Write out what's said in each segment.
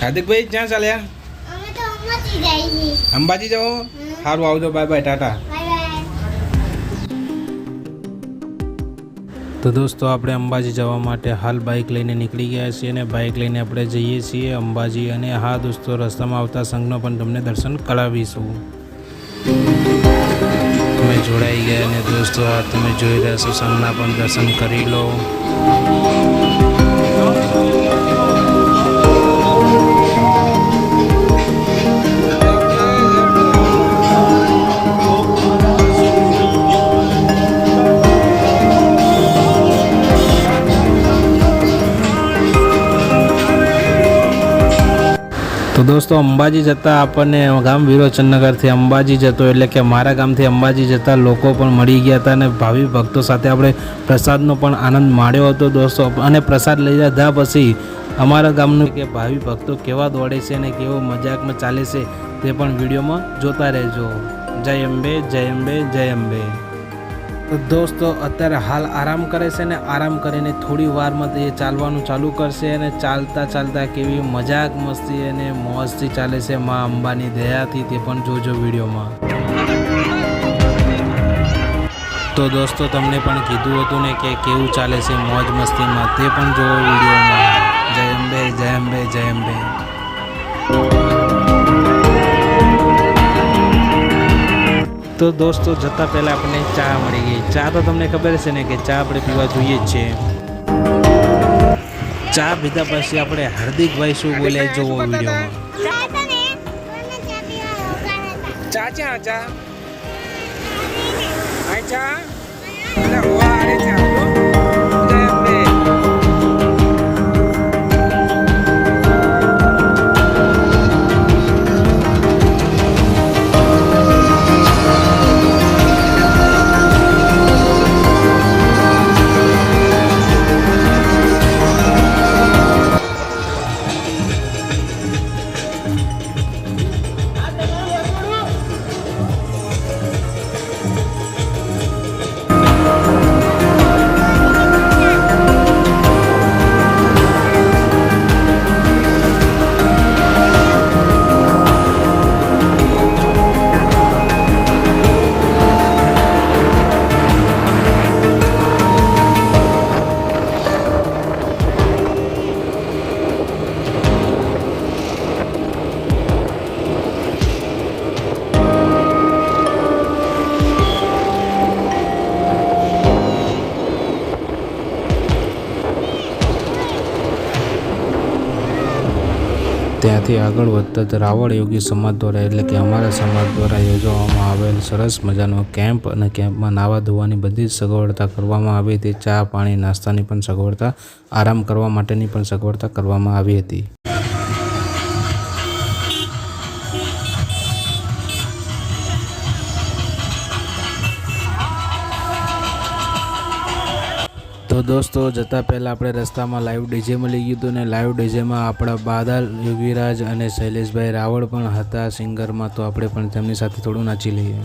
હાર્દિકભાઈ ક્યાં ચાલ્યા? અંબાજી જાઓ. સારું આવજો. Bye bye tata. તો દોસ્તો આપણે અંબાજી જવા માટે હાલ બાઇક લઈને નીકળી ગયા છીએ અને બાઇક લઈને આપણે જઈએ છીએ અંબાજી અને હા દોસ્તો રસ્તામાં આવતા સંઘનો પણ તમને દર્શન કરાવીશું. તમે જોડાઈ ગયા અને દોસ્તો આ તમે જોઈ રહ્યા છો સંઘના પણ દર્શન કરી લો. તો દોસ્તો અંબાજી જતાં આપણને ગામ વિરોચનનગરથી અંબાજી જતો, એટલે કે મારા ગામથી અંબાજી જતા લોકો પણ મળી ગયા હતા અને ભાવિ ભક્તો સાથે આપણે પ્રસાદનો પણ આનંદ માણ્યો હતો દોસ્તો. અને પ્રસાદ લઈ લીધા પછી અમારા ગામનું કે ભાવિ ભક્તો કેવા દોડે છે અને કેવો મજાકમાં ચાલે છે તે પણ વિડીયોમાં જોતા રહેજો. જય અંબે જય અંબે જય અંબે. તો દોસ્તો, અત્યારે હાલ આરામ કરે છે ને આરામ કરીને થોડી વારમાં તે ચાલવાનું ચાલુ કરશે અને ચાલતા ચાલતા કેવી મજાક મસ્તી અને મોજથી ચાલે છે મા અંબાની દયાથી તે પણ જોજો વિડીયોમાં. તો દોસ્તો, તમને પણ કીધું હતું ને કે કેવું ચાલે છે મોજ મસ્તીમાં તે પણ જોવો વિડીયોમાં. જય અંબે જય અંબે જય અંબે. તો દોસ્તો, જતાં પહેલાં આપણને ચા મળી ગઈ. ચા તો તમને ખબર છે ને કે ચા આપણે પીવા જોઈએ જ છે. ચા પીધા પછી આપણે હાર્દિકભાઈ શું બોલે જોવો વિડીયોમાં. ચા ચા. ચા. ચા. ત્યાંથી આગળ વધતા રાવળ યોગી સમાજ દ્વારા, એટલે કે અમારા સમાજ દ્વારા યોજવામાં આવેલ સરસ મજાનો કેમ્પ અને કેમ્પમાં નાવા ધોવાની બધી જ સગવડતા કરવામાં આવી હતી. ચા, પાણી, નાસ્તાની પણ સગવડતા, આરામ કરવા માટેની પણ સગવડતા કરવામાં આવી હતી. દોસ્તો, જતાં પહેલાં આપણે રસ્તામાં લાઈવ ડીજે મળી ગયું હતું ને લાઈવ ડીજેમાં આપણા બાદલ યોગીરાજ અને શૈલેષભાઈ રાવળ પણ હતા સિંગરમાં, તો આપણે પણ તેમની સાથે થોડું નાચી લઈએ.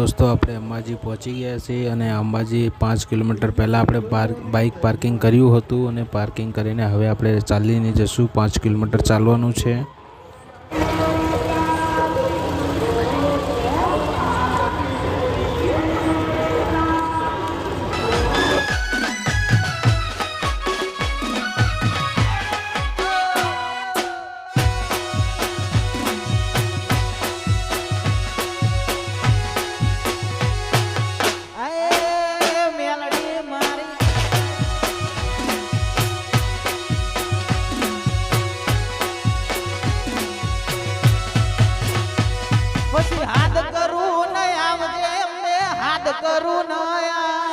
દોસ્તો, આપણે અંબાજી પહોંચી ગયા છીએ અને અંબાજી પાંચ કિલોમીટર પહેલાં આપણે પાર્ક બાઇક પાર્કિંગ કર્યું હતું અને પાર્કિંગ કરીને હવે આપણે ચાલીને જશું. પાંચ કિલોમીટર ચાલવાનું છે. હાથ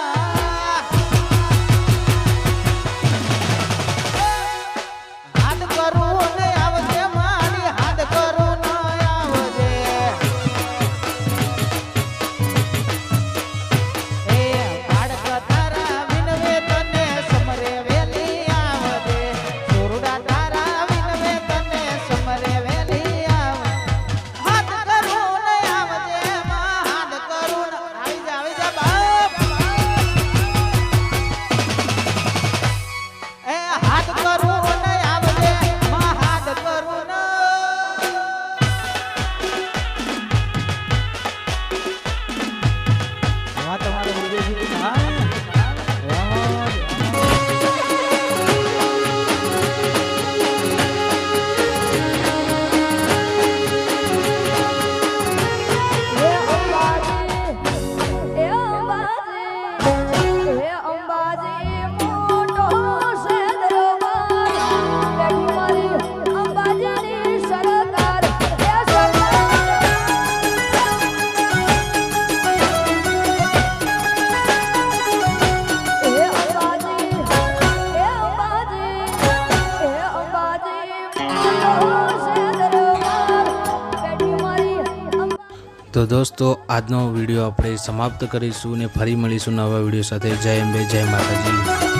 તો દોસ્તો, આજનો વીડિયો આપણે સમાપ્ત કરીશું અને ફરી મળીશું નવા વીડિયો સાથે. જય અંબે જય માતાજી.